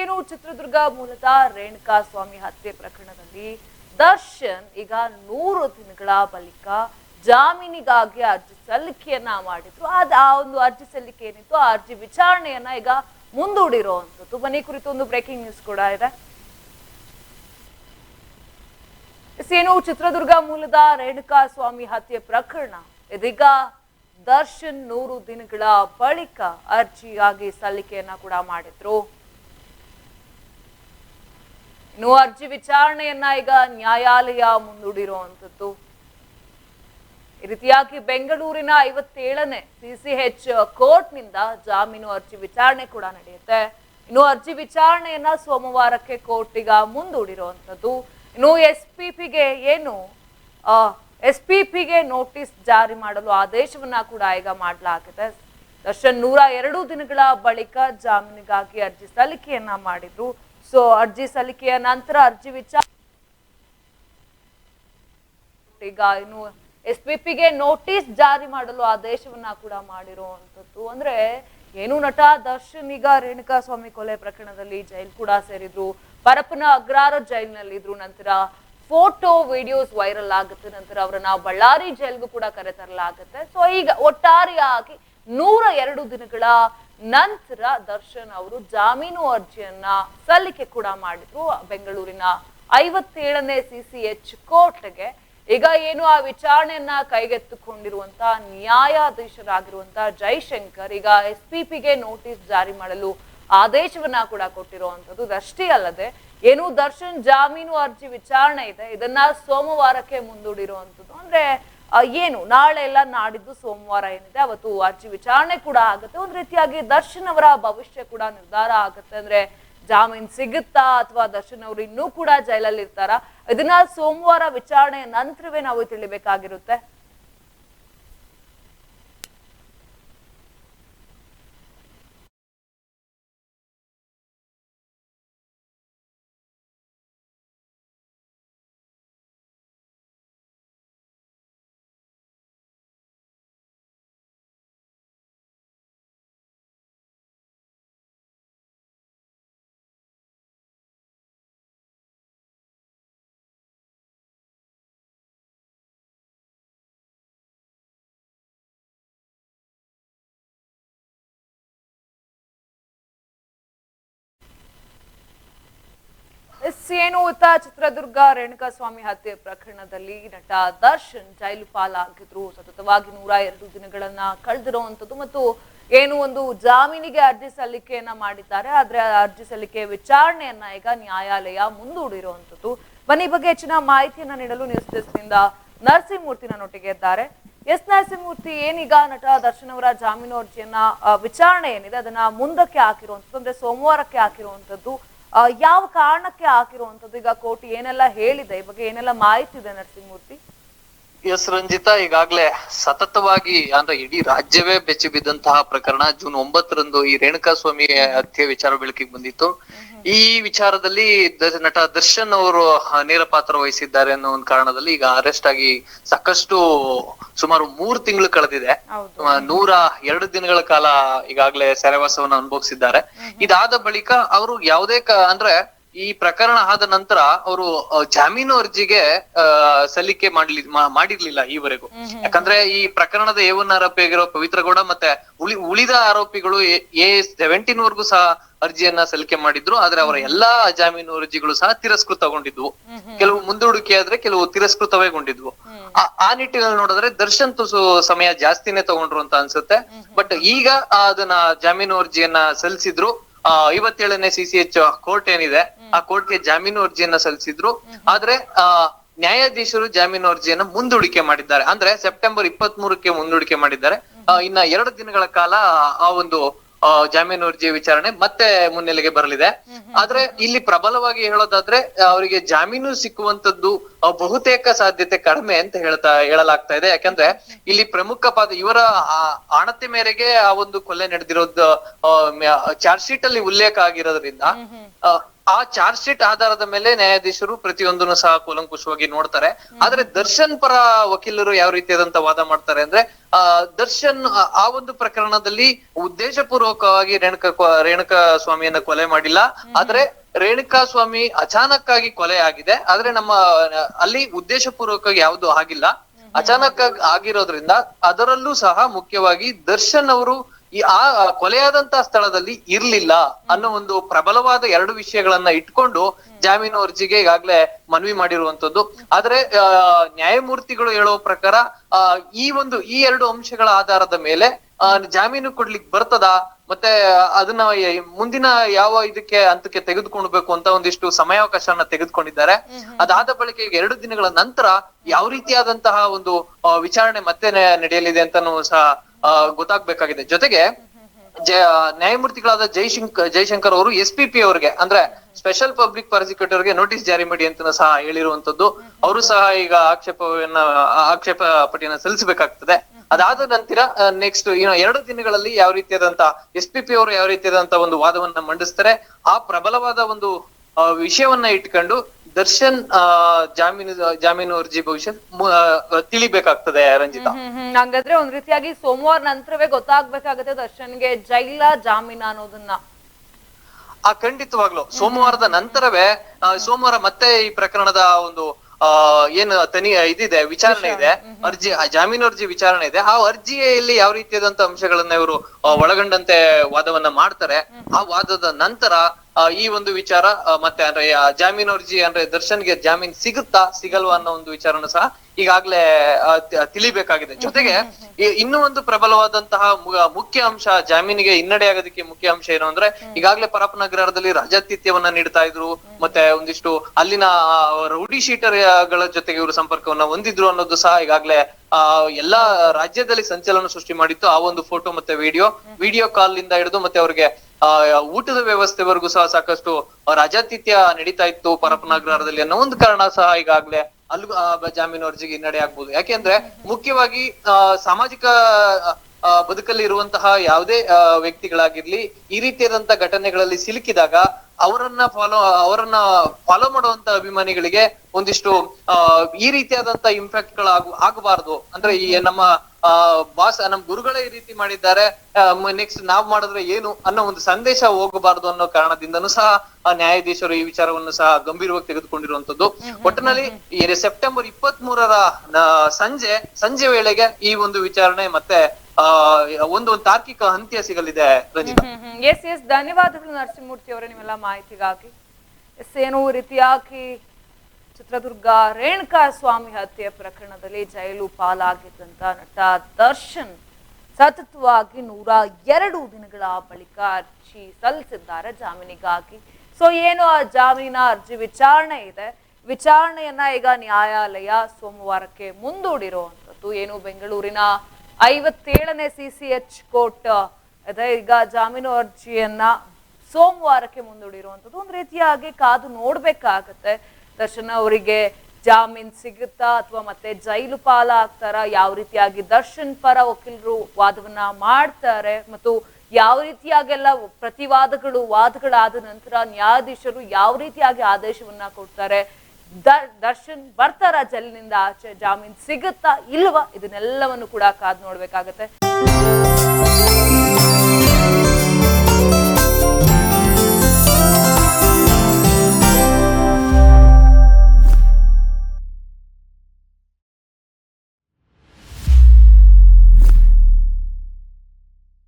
ಏನು ಚಿತ್ರದುರ್ಗ ಮೂಲದ ರೇಣುಕಾ ಸ್ವಾಮಿ ಹತ್ಯೆ ಪ್ರಕರಣದಲ್ಲಿ ದರ್ಶನ್ ಈಗ ನೂರು ದಿನಗಳ ಬಳಿಕ ಜಾಮೀನಿಗಾಗಿ ಅರ್ಜಿ ಸಲ್ಲಿಕೆಯನ್ನ ಮಾಡಿದ್ರು. ಅದ ಆ ಒಂದು ಅರ್ಜಿ ಸಲ್ಲಿಕೆ ಏನಿತ್ತು, ಆ ಅರ್ಜಿ ವಿಚಾರಣೆಯನ್ನ ಈಗ ಮುಂದೂಡಿರುವಂಥದ್ದು. ಬನ್ನಿ, ಈ ಕುರಿತು ಒಂದು ಬ್ರೇಕಿಂಗ್ ನ್ಯೂಸ್ ಕೂಡ ಇದೆ. ಏನು ಚಿತ್ರದುರ್ಗ ಮೂಲದ ರೇಣುಕಾ ಸ್ವಾಮಿ ಹತ್ಯೆ ಪ್ರಕರಣ, ಇದೀಗ ದರ್ಶನ್ ನೂರು ದಿನಗಳ ಬಳಿಕ ಅರ್ಜಿಯಾಗಿ ಸಲ್ಲಿಕೆಯನ್ನ ಕೂಡ ಮಾಡಿದ್ರು. ಇನ್ನು ಅರ್ಜಿ ವಿಚಾರಣೆಯನ್ನ ಈಗ ನ್ಯಾಯಾಲಯ ಮುಂದೂಡಿರುವಂತದ್ದು ಈ ರೀತಿಯಾಗಿ ಬೆಂಗಳೂರಿನ ಐವತ್ತೇಳನೇ ಸಿಸಿಎಚ್ ಕೋರ್ಟ್ನಿಂದ ಜಾಮೀನು ಅರ್ಜಿ ವಿಚಾರಣೆ ಕೂಡ ನಡೆಯುತ್ತೆ. ಇನ್ನು ಅರ್ಜಿ ವಿಚಾರಣೆಯನ್ನ ಸೋಮವಾರಕ್ಕೆ ಕೋರ್ಟ್ ಮುಂದೂಡಿರುವಂಥದ್ದು. ಇನ್ನು ಎಸ್ ಪಿ ಪಿಗೆ ಏನು ಎಸ್ ಪಿ ಪಿಗೆ ನೋಟಿಸ್ ಜಾರಿ ಮಾಡಲು ಆದೇಶವನ್ನ ಕೂಡ ಈಗ ಮಾಡಲಾಗಿದೆ. ದರ್ಶನ್ ನೂರ ಎರಡು ದಿನಗಳ ಬಳಿಕ ಜಾಮೀನಿಗಾಗಿ ಅರ್ಜಿ ಸಲ್ಲಿಕೆಯನ್ನ ಮಾಡಿದ್ರು. ಸೊ ಅರ್ಜಿ ಸಲ್ಲಿಕೆಯ ನಂತರ ಅರ್ಜಿ ವಿಚಾರ ಈಗ ಇನ್ನು ಎಸ್ ಪಿ ಪಿಗೆ ನೋಟಿಸ್ ಜಾರಿ ಮಾಡಲು ಆದೇಶವನ್ನ ಕೂಡ ಮಾಡಿರುವಂತದ್ದು ಅಂದ್ರೆ ಏನು ನಟ ದರ್ಶನ್ ಈಗ ರೇಣುಕಾ ಸ್ವಾಮಿ ಕೊಲೆ ಪ್ರಕರಣದಲ್ಲಿ ಜೈಲ್ ಕೂಡ ಸೇರಿದ್ರು. ಪರಪ್ಪನ ಅಗ್ರಾರ ಜೈಲ್ನಲ್ಲಿದ್ರು. ನಂತರ ಫೋಟೋ, ವಿಡಿಯೋಸ್ ವೈರಲ್ ಆಗುತ್ತೆ. ನಂತರ ಅವರನ್ನ ಬಳ್ಳಾರಿ ಜೈಲ್ಗೂ ಕೂಡ ಕರೆತರಲಾಗುತ್ತೆ. ಸೊ ಈಗ ಒಟ್ಟಾರೆಯಾಗಿ ನೂರ ಎರಡು ದಿನಗಳ ನಂತರ ದರ್ಶನ್ ಅವರು ಜಾಮೀನು ಅರ್ಜಿಯನ್ನ ಸಲ್ಲಿಕೆ ಕೂಡ ಮಾಡಿದ್ರು. ಬೆಂಗಳೂರಿನ ಐವತ್ತೇಳನೇ ಸಿ ಸಿ ಎಚ್ ಕೋರ್ಟ್ಗೆ. ಈಗ ಏನು ಆ ವಿಚಾರಣೆಯನ್ನ ಕೈಗೆತ್ತಿಕೊಂಡಿರುವಂತಹ ನ್ಯಾಯಾಧೀಶರಾಗಿರುವಂತಹ ಜೈಶಂಕರ್ ಈಗ ಎಸ್ ಪಿ ಪಿಗೆ ನೋಟಿಸ್ ಜಾರಿ ಮಾಡಲು ಆದೇಶವನ್ನ ಕೂಡ ಕೊಟ್ಟಿರುವಂತದ್ದು. ಅಷ್ಟೇ ಅಲ್ಲದೆ ಏನು ದರ್ಶನ್ ಜಾಮೀನು ಅರ್ಜಿ ವಿಚಾರಣೆ ಇದೆ. ಇದನ್ನ ಸೋಮವಾರಕ್ಕೆ ಮುಂದೂಡಿರುವಂತದ್ದು. ಅಂದ್ರೆ ಏನು, ನಾಳೆ ಎಲ್ಲ ನಾಡಿದ್ದು ಸೋಮವಾರ ಏನಿದೆ, ಅವತ್ತು ಅರ್ಜಿ ವಿಚಾರಣೆ ಕೂಡ ಆಗುತ್ತೆ. ಒಂದ್ ರೀತಿಯಾಗಿ ದರ್ಶನ್ ಅವರ ಭವಿಷ್ಯ ಕೂಡ ನಿರ್ಧಾರ ಆಗುತ್ತೆ ಅಂದ್ರೆ ಜಾಮೀನ್ ಸಿಗುತ್ತಾ ಅಥವಾ ದರ್ಶನ್ ಅವರು ಇನ್ನೂ ಕೂಡ ಜೈಲಲ್ಲಿ ಇರ್ತಾರ ಇದನ್ನ ಸೋಮವಾರ ವಿಚಾರಣೆ ನಂತರವೇ ನಾವು ತಿಳಿಬೇಕಾಗಿರುತ್ತೆ. ಏನು ಉತ್ತ ಚಿತ್ರದುರ್ಗ ರೇಣುಕಾ ಸ್ವಾಮಿ ಹತ್ಯೆ ಪ್ರಕರಣದಲ್ಲಿ ನಟ ದರ್ಶನ್ ಜೈಲು ಪಾಲಾಗಿದ್ರು. ಸತತವಾಗಿ ನೂರ ಎರಡು ದಿನಗಳನ್ನ ಕಳೆದಿರುವಂತದ್ದು ಮತ್ತು ಏನು ಒಂದು ಜಾಮೀನಿಗೆ ಅರ್ಜಿ ಸಲ್ಲಿಕೆಯನ್ನ ಮಾಡಿದ್ದಾರೆ. ಆದ್ರೆ ಅರ್ಜಿ ಸಲ್ಲಿಕೆ ವಿಚಾರಣೆಯನ್ನ ಈಗ ನ್ಯಾಯಾಲಯ ಮುಂದೂಡಿರುವಂಥದ್ದು. ಬನ್ನಿ ಬಗ್ಗೆ ಹೆಚ್ಚಿನ ಮಾಹಿತಿಯನ್ನ ನೀಡಲು ನ್ಯೂಸ್ ಡೆಸ್ಕ್ನಿಂದ ನರಸಿಂಹಮೂರ್ತಿನ ನನ್ನೊಟ್ಟಿಗೆ ಇದ್ದಾರೆ. ಎಸ್ ನರಸಿಂಹಮೂರ್ತಿ ಏನೀಗ ನಟ ದರ್ಶನ್ ಅವರ ಜಾಮೀನು ಅರ್ಜಿಯನ್ನ ವಿಚಾರಣೆ ಏನಿದೆ ಅದನ್ನ ಮುಂದಕ್ಕೆ ಹಾಕಿರುವಂಥದ್ದು ಅಂದ್ರೆ ಸೋಮವಾರಕ್ಕೆ ಹಾಕಿರುವಂತದ್ದು ಆ, ಯಾವ ಕಾರಣಕ್ಕೆ ಹಾಕಿರುವಂತದ್ದು ಈಗ ಕೋರ್ಟ್ ಏನೆಲ್ಲ ಹೇಳಿದೆ? ಈ ಬಗ್ಗೆ ಏನೆಲ್ಲ ಮಾಹಿತಿ ಇದೆ ನರಸಿಂಹಮೂರ್ತಿ? ಎಸ್ ರಂಜಿತಾ ಈಗಾಗಲೇ ಸತತವಾಗಿ ಅಂದ್ರೆ ಇಡೀ ರಾಜ್ಯವೇ ಬೆಚ್ಚಿ ಬಿದ್ದಂತಹ ಪ್ರಕರಣ ಜೂನ್ ಒಂಬತ್ತರಂದು ಈ ರೇಣುಕಾ ಸ್ವಾಮಿ ಹತ್ಯೆ ವಿಚಾರ ಬೆಳಕಿಗೆ ಬಂದಿತ್ತು. ಈ ವಿಚಾರದಲ್ಲಿ ನಟ ದರ್ಶನ್ ಅವರು ನೇರ ಪಾತ್ರ ವಹಿಸಿದ್ದಾರೆ ಅನ್ನೋ ಒಂದು ಕಾರಣದಲ್ಲಿ ಈಗ ಅರೆಸ್ಟ್ ಆಗಿ ಸಾಕಷ್ಟು ಸುಮಾರು ಮೂರ್ ತಿಂಗಳು ಕಳೆದಿದೆ. ನೂರ ಎರಡು ದಿನಗಳ ಕಾಲ ಈಗಾಗಲೇ ಸೆರೆವಾಸವನ್ನು ಅನುಭವಿಸಿದ್ದಾರೆ. ಇದಾದ ಬಳಿಕ ಅವರು ಯಾವುದೇ ಅಂದ್ರೆ ಈ ಪ್ರಕರಣ ಆದ ನಂತರ ಅವರು ಜಾಮೀನು ಅರ್ಜಿಗೆ ಸಲ್ಲಿಕೆ ಮಾಡ್ಲಿ ಮಾಡಿರ್ಲಿಲ್ಲ ಈವರೆಗೂ. ಯಾಕಂದ್ರೆ ಈ ಪ್ರಕರಣದ ಏವನ್ ಆರೋಪಿ ಆಗಿರೋ ಪವಿತ್ರಗೌಡ ಮತ್ತೆ ಉಳಿ ಉಳಿದ ಆರೋಪಿಗಳು ಎ ಸೆವೆಂಟೀನ್ ವರ್ಗೂ ಸಹ ಅರ್ಜಿಯನ್ನ ಸಲ್ಲಿಕೆ ಮಾಡಿದ್ರು. ಆದ್ರೆ ಅವರ ಎಲ್ಲಾ ಜಾಮೀನು ಅರ್ಜಿಗಳು ಸಹ ತಿರಸ್ಕೃತಗೊಂಡಿದ್ವು. ಕೆಲವು ಮುಂದೂಡಿಕೆ ಆದ್ರೆ ಕೆಲವು ತಿರಸ್ಕೃತವೇಗೊಂಡಿದ್ವು. ಆ- ಆ ನಿಟ್ಟಿನಲ್ಲಿ ನೋಡಿದ್ರೆ ದರ್ಶನ್ ತುಸು ಸಮಯ ಜಾಸ್ತಿನೇ ತಗೊಂಡ್ರು ಅಂತ ಅನ್ಸುತ್ತೆ. ಬಟ್ ಈಗ ಅದನ್ನ ಜಾಮೀನು ಅರ್ಜಿಯನ್ನ ಸಲ್ಲಿಸಿದ್ರು. ಐವತ್ತೇಳನೇ ಸಿ ಸಿ ಎಚ್ ಕೋರ್ಟ್ ಏನಿದೆ. ಆ ಕೋರ್ಟ್ಗೆ ಜಾಮೀನು ಅರ್ಜಿಯನ್ನ ಸಲ್ಲಿಸಿದ್ರು. ಆದ್ರೆ, ಆ, ನ್ಯಾಯಾಧೀಶರು ಜಾಮೀನು ಅರ್ಜಿಯನ್ನ ಮುಂದೂಡಿಕೆ ಮಾಡಿದ್ದಾರೆ. ಅಂದ್ರೆ ಸೆಪ್ಟೆಂಬರ್ ಇಪ್ಪತ್ತ್ ಮೂರಕ್ಕೆ ಮುಂದೂಡಿಕೆ ಮಾಡಿದ್ದಾರೆ. ಇನ್ನ ಎರಡು ದಿನಗಳ ಕಾಲ ಆ ಒಂದು ಜಾಮೀನು ಅರ್ಜಿ ವಿಚಾರಣೆ ಮತ್ತೆ ಮುನ್ನೆಲೆಗೆ ಬರಲಿದೆ. ಆದ್ರೆ ಇಲ್ಲಿ ಪ್ರಬಲವಾಗಿ ಹೇಳೋದಾದ್ರೆ, ಅವರಿಗೆ ಜಾಮೀನು ಸಿಕ್ಕುವಂತದ್ದು ಬಹುತೇಕ ಸಾಧ್ಯತೆ ಕಡಿಮೆ ಅಂತ ಹೇಳ್ತಾ, ಹೇಳಲಾಗ್ತಾ ಇದೆ. ಯಾಕಂದ್ರೆ ಇಲ್ಲಿ ಪ್ರಮುಖ ಪಾದ, ಇವರ ಆಣತಿ ಮೇರೆಗೆ ಆ ಒಂದು ಕೊಲೆ ನಡೆದಿರೋದು ಚಾರ್ಜ್ ಶೀಟ್ ಅಲ್ಲಿ ಉಲ್ಲೇಖ ಆಗಿರೋದ್ರಿಂದ ಆ, ಚಾರ್ಜ್ ಶೀಟ್ ಆಧಾರದ ಮೇಲೆ ನ್ಯಾಯಾಧೀಶರು ಪ್ರತಿಯೊಂದನ್ನು ಸಹ ಕೂಲಂಕುಷವಾಗಿ ನೋಡ್ತಾರೆ. ಆದ್ರೆ ದರ್ಶನ್ ಪರ ವಕೀಲರು ಯಾವ ರೀತಿಯಾದಂತ ವಾದ ಮಾಡ್ತಾರೆ ಅಂದ್ರೆ ಆ ದರ್ಶನ್ ಆ- ಒಂದು ಪ್ರಕರಣದಲ್ಲಿ ಉದ್ದೇಶಪೂರ್ವಕವಾಗಿ ರೇಣುಕಾ ರೇಣುಕ ರೇಣುಕಾ ಸ್ವಾಮಿಯನ್ನ ಕೊಲೆ ಮಾಡಿಲ್ಲ. ಆದ್ರೆ ರೇಣುಕಾ ಸ್ವಾಮಿ ಅಚಾನಕ್ ಆಗಿ ಕೊಲೆ ಆಗಿದೆ. ಆದ್ರೆ ನಮ್ಮ ಅಲ್ಲಿ ಉದ್ದೇಶಪೂರ್ವಕವಾಗಿ ಯಾವುದು ಆಗಿಲ್ಲ. ಅಚಾನಕ್ ಆಗಿ ಆಗಿರೋದ್ರಿಂದ ಅದರಲ್ಲೂ ಸಹ ಮುಖ್ಯವಾಗಿ ದರ್ಶನ್ ಅವರು ಈ ಆ ಕೊಲೆಯಾದಂತ ಕೊಲೆಯಾದಂತಹ ಸ್ಥಳದಲ್ಲಿ ಇರ್ಲಿಲ್ಲ ಅನ್ನೋ ಒಂದು ಪ್ರಬಲವಾದ ಎರಡು ವಿಷಯಗಳನ್ನ ಇಟ್ಕೊಂಡು ಜಾಮೀನು ಅರ್ಜಿಗೆ ಈಗಾಗ್ಲೇ ಮನವಿ ಮಾಡಿರುವಂತದ್ದು. ಆದ್ರೆ ನ್ಯಾಯಮೂರ್ತಿಗಳು ಹೇಳೋ ಪ್ರಕಾರ ಈ ಒಂದು ಈ ಎರಡು ಅಂಶಗಳ ಆಧಾರದ ಮೇಲೆ ಜಾಮೀನು ಕೊಡ್ಲಿಕ್ಕೆ ಬರ್ತದ? ಮತ್ತೆ ಅದನ್ನ ಮುಂದಿನ ಯಾವ ಇದಕ್ಕೆ ಹಂತಕ್ಕೆ ತೆಗೆದುಕೊಳ್ಬೇಕು ಅಂತ ಒಂದಿಷ್ಟು ಸಮಯಾವಕಾಶವನ್ನ ತೆಗೆದುಕೊಂಡಿದ್ದಾರೆ. ಅದಾದ ಬಳಿಕ ಈಗ ಎರಡು ದಿನಗಳ ನಂತರ ಯಾವ ರೀತಿಯಾದಂತಹ ಒಂದು ವಿಚಾರಣೆ ಮತ್ತೆ ನಡೆಯಲಿದೆ ಅಂತ ಸಹ ಗೊತ್ತಾಗ್ಬೇಕಾಗಿದೆ. ಜೊತೆಗೆ ನ್ಯಾಯಮೂರ್ತಿಗಳಾದ ಜೈಶಂಕರ್ ಜೈಶಂಕರ್ ಅವರು ಎಸ್ ಪಿ ಪಿ ಅವರಿಗೆ, ಅಂದ್ರೆ ಸ್ಪೆಷಲ್ ಪಬ್ಲಿಕ್ ಪ್ರಾಸಿಕ್ಯೂಟರ್ಗೆ ನೋಟಿಸ್ ಜಾರಿ ಮಾಡಿ ಅಂತ ಸಹ ಹೇಳಿರುವಂತದ್ದು ಅವರು ಸಹ ಈಗ ಆಕ್ಷೇಪವನ್ನ, ಆಕ್ಷೇಪ ಪಟ್ಟಿಯನ್ನ ಸಲ್ಲಿಸಬೇಕಾಗ್ತದೆ. ಅದಾದ ನಂತರ ನೆಕ್ಸ್ಟ್ ಇನ್ನು ಎರಡು ದಿನಗಳಲ್ಲಿ ಯಾವ ರೀತಿಯಾದಂತ ಎಸ್ ಪಿ ಪಿ ಅವರು ಯಾವ ರೀತಿಯಾದಂತ ಒಂದು ವಾದವನ್ನ ಮಂಡಿಸ್ತಾರೆ, ಆ ಪ್ರಬಲವಾದ ಒಂದು ವಿಷಯವನ್ನ ಇಟ್ಕೊಂಡು ದರ್ಶನ್ ಆ, ಜಾಮೀನು ಜಾಮೀನು ಅರ್ಜಿ ಭವಿಷ್ಯ ತಿಳಿಬೇಕಾಗ್ತದೆ ರಂಜಿತಾ. ಹಂಗಾದ್ರೆ ಒಂದ್ ರೀತಿಯಾಗಿ ಸೋಮವಾರ ನಂತರವೇ ಗೊತ್ತಾಗ್ಬೇಕಾಗತ್ತೆ ದರ್ಶನ್ಗೆ ಜೈಲ ಜಾಮೀನ ಅನ್ನೋದನ್ನ. ಆ ಖಂಡಿತವಾಗ್ಲು. ಸೋಮವಾರದ ನಂತರವೇ ಸೋಮವಾರ ಮತ್ತೆ ಈ ಪ್ರಕರಣದ ಒಂದು ಆ ಏನು ತನಿ ಇದಿದೆ ವಿಚಾರಣೆ ಇದೆ. ಅರ್ಜಿ ಜಾಮೀನು ಅರ್ಜಿ ವಿಚಾರಣೆ ಇದೆ. ಆ ಅರ್ಜಿಯಲ್ಲಿ ಯಾವ ರೀತಿಯಾದಂತ ಅಂಶಗಳನ್ನ ಇವರು ಒಳಗೊಂಡಂತೆ ವಾದವನ್ನ ಮಾಡ್ತಾರೆ. ಆ ವಾದದ ನಂತರ ಈ ಒಂದು ವಿಚಾರ ಮತ್ತೆ ಅಂದ್ರೆ ಜಾಮೀನು ಅರ್ಜಿ ಅಂದ್ರೆ ದರ್ಶನ್ಗೆ ಜಾಮೀನ್ ಸಿಗುತ್ತಾ ಸಿಗಲ್ವಾ ಅನ್ನೋ ಒಂದು ವಿಚಾರನು ಸಹ ಈಗಾಗ್ಲೇ ತಿಳಿಬೇಕಾಗಿದೆ. ಜೊತೆಗೆ ಇನ್ನೂ ಒಂದು ಪ್ರಬಲವಾದಂತಹ ಮುಖ್ಯ ಅಂಶ ಜಾಮೀನಿಗೆ ಹಿನ್ನಡೆ ಆಗೋದಕ್ಕೆ ಮುಖ್ಯ ಅಂಶ ಏನು ಅಂದ್ರೆ ಈಗಾಗಲೇ ಪರಪನಗರದಲ್ಲಿ ರಾಜಾತಿಥ್ಯವನ್ನ ನೀಡ್ತಾ ಇದ್ರು ಮತ್ತೆ ಒಂದಿಷ್ಟು ಅಲ್ಲಿನ ರೌಡಿ ಶೀಟರ್ಗಳ ಜೊತೆಗೆ ಇವರು ಸಂಪರ್ಕವನ್ನ ಹೊಂದಿದ್ರು ಅನ್ನೋದು ಸಹ ಈಗಾಗಲೇ ಆ ಎಲ್ಲಾ ರಾಜ್ಯದಲ್ಲಿ ಸಂಚಲನ ಸೃಷ್ಟಿ ಮಾಡಿತ್ತು. ಆ ಒಂದು ಫೋಟೋ ಮತ್ತೆ ವಿಡಿಯೋ ವಿಡಿಯೋ ಕಾಲ್ ಇಂದ ಹಿಡಿದು ಮತ್ತೆ ಅವ್ರಿಗೆ ಆ ಊಟದ ವ್ಯವಸ್ಥೆವರೆಗೂ ಸಹ ಸಾಕಷ್ಟು ರಾಜಾತಿಥ್ಯ ನಡೀತಾ ಇತ್ತು ಪರಪನಗರದಲ್ಲಿ ಅನ್ನೋ ಒಂದು ಕಾರಣ ಸಹ ಈಗಾಗ್ಲೇ ಅಲ್ಲೂ ಜಾಮೀನು ಅರ್ಜಿಗೆ ಹಿನ್ನಡೆ ಆಗ್ಬೋದು. ಯಾಕೆಂದ್ರೆ ಮುಖ್ಯವಾಗಿ ಆ, ಸಾಮಾಜಿಕ ಬದುಕಲ್ಲಿ ಇರುವಂತಹ ಯಾವುದೇ ವ್ಯಕ್ತಿಗಳಾಗಿರ್ಲಿ ಈ ರೀತಿಯಾದಂತಹ ಘಟನೆಗಳಲ್ಲಿ ಸಿಲುಕಿದಾಗ ಅವರನ್ನ ಫಾಲೋ ಅವರನ್ನ ಫಾಲೋ ಮಾಡುವಂತ ಅಭಿಮಾನಿಗಳಿಗೆ ಒಂದಿಷ್ಟು ಈ ರೀತಿಯಾದಂತ ಇಂಪ್ಯಾಕ್ಟ್ ಗಳಾಗ ಆಗಬಾರ್ದು. ಅಂದ್ರೆ ಈ ನಮ್ಮ ಬಾಸ್ ನಮ್ ಗುರುಗಳೇ ಈ ರೀತಿ ಮಾಡಿದ್ದಾರೆ ನೆಕ್ಸ್ಟ್ ನಾವ್ ಮಾಡಿದ್ರೆ ಏನು ಅನ್ನೋ ಒಂದು ಸಂದೇಶ ಹೋಗಬಾರದು ಅನ್ನೋ ಕಾರಣದಿಂದನೂ ಸಹ ಆ ನ್ಯಾಯಾಧೀಶರು ಈ ವಿಚಾರವನ್ನು ಸಹ ಗಂಭೀರವಾಗಿ ತೆಗೆದುಕೊಂಡಿರುವಂತದ್ದು ಒಟ್ಟಿನಲ್ಲಿ ಸೆಪ್ಟೆಂಬರ್ ಇಪ್ಪತ್ತ್ ಮೂರರ ಸಂಜೆ ಸಂಜೆ ವೇಳೆಗೆ ಈ ಒಂದು ವಿಚಾರಣೆ ಮತ್ತೆ ಒಂದು ತಾರ್ಕಿಕ ಅಂತ್ಯ ಸಿಗಲಿದೆ ಎಸ್ ಎಸ್. ಧನ್ಯವಾದಗಳು ನರಸಿಂಹಮೂರ್ತಿ ಅವರ ನಿಮ್ಮೆಲ್ಲ ಮಾಹಿತಿಗಾಗಿ. ಎಸ್, ಏನು ರೀತಿಯಾಗಿ ಚಿತ್ರದುರ್ಗ ರೇಣುಕಾ ಸ್ವಾಮಿ ಹತ್ಯೆ ಪ್ರಕರಣದಲ್ಲಿ ಜೈಲು ಪಾಲಾಗಿದ್ದಂತ ನಟ ದರ್ಶನ್ ಸತತವಾಗಿ ನೂರ ಎರಡು ದಿನಗಳ ಬಳಿಕ ಅರ್ಜಿ ಸಲ್ಲಿಸಿದ್ದಾರೆ ಜಾಮೀನಿಗಾಗಿ. ಸೊ, ಏನು ಆ ಜಾಮೀನ ಅರ್ಜಿ ವಿಚಾರಣೆ ಇದೆ? ವಿಚಾರಣೆಯನ್ನ ಈಗ ನ್ಯಾಯಾಲಯ ಸೋಮವಾರಕ್ಕೆ ಮುಂದೂಡಿರುವಂಥದ್ದು. ಏನು ಬೆಂಗಳೂರಿನ ಐವತ್ತೇಳನೇ ಸಿ ಸಿ ಎಚ್ ಕೋರ್ಟ್, ಅದೇ ಈಗ ಜಾಮೀನು ಅರ್ಜಿಯನ್ನ ಸೋಮವಾರಕ್ಕೆ ಮುಂದೂಡಿರುವಂಥದ್ದು. ಒಂದು ರೀತಿಯಾಗಿ ಕಾದು ನೋಡ್ಬೇಕಾಗತ್ತೆ. ದರ್ಶನ್ ಅವರಿಗೆ ಜಾಮೀನ್ ಸಿಗುತ್ತಾ ಅಥವಾ ಮತ್ತೆ ಜೈಲು ಪಾಲ ಆಗ್ತಾರ ಯಾವ ರೀತಿಯಾಗಿ ದರ್ಶನ್ ಪರ ವಕೀಲರು ವಾದವನ್ನ ಮಾಡ್ತಾರೆ? ಮತ್ತು ಯಾವ ರೀತಿಯಾಗೆಲ್ಲ ಪ್ರತಿವಾದಗಳು, ವಾದಗಳಾದ ನಂತರ ನ್ಯಾಯಾಧೀಶರು ಯಾವ ರೀತಿಯಾಗಿ ಆದೇಶವನ್ನ ಕೊಡ್ತಾರೆ? ದರ್ಶನ್ ಬರ್ತಾರ ಜೈಲಿನಿಂದ ಆಚೆ ಜಾಮೀನ್ ಸಿಗುತ್ತಾ ಇಲ್ವಾ? ಇದನ್ನೆಲ್ಲವನ್ನು ಕೂಡ ಕಾದು ನೋಡ್ಬೇಕಾಗತ್ತೆ.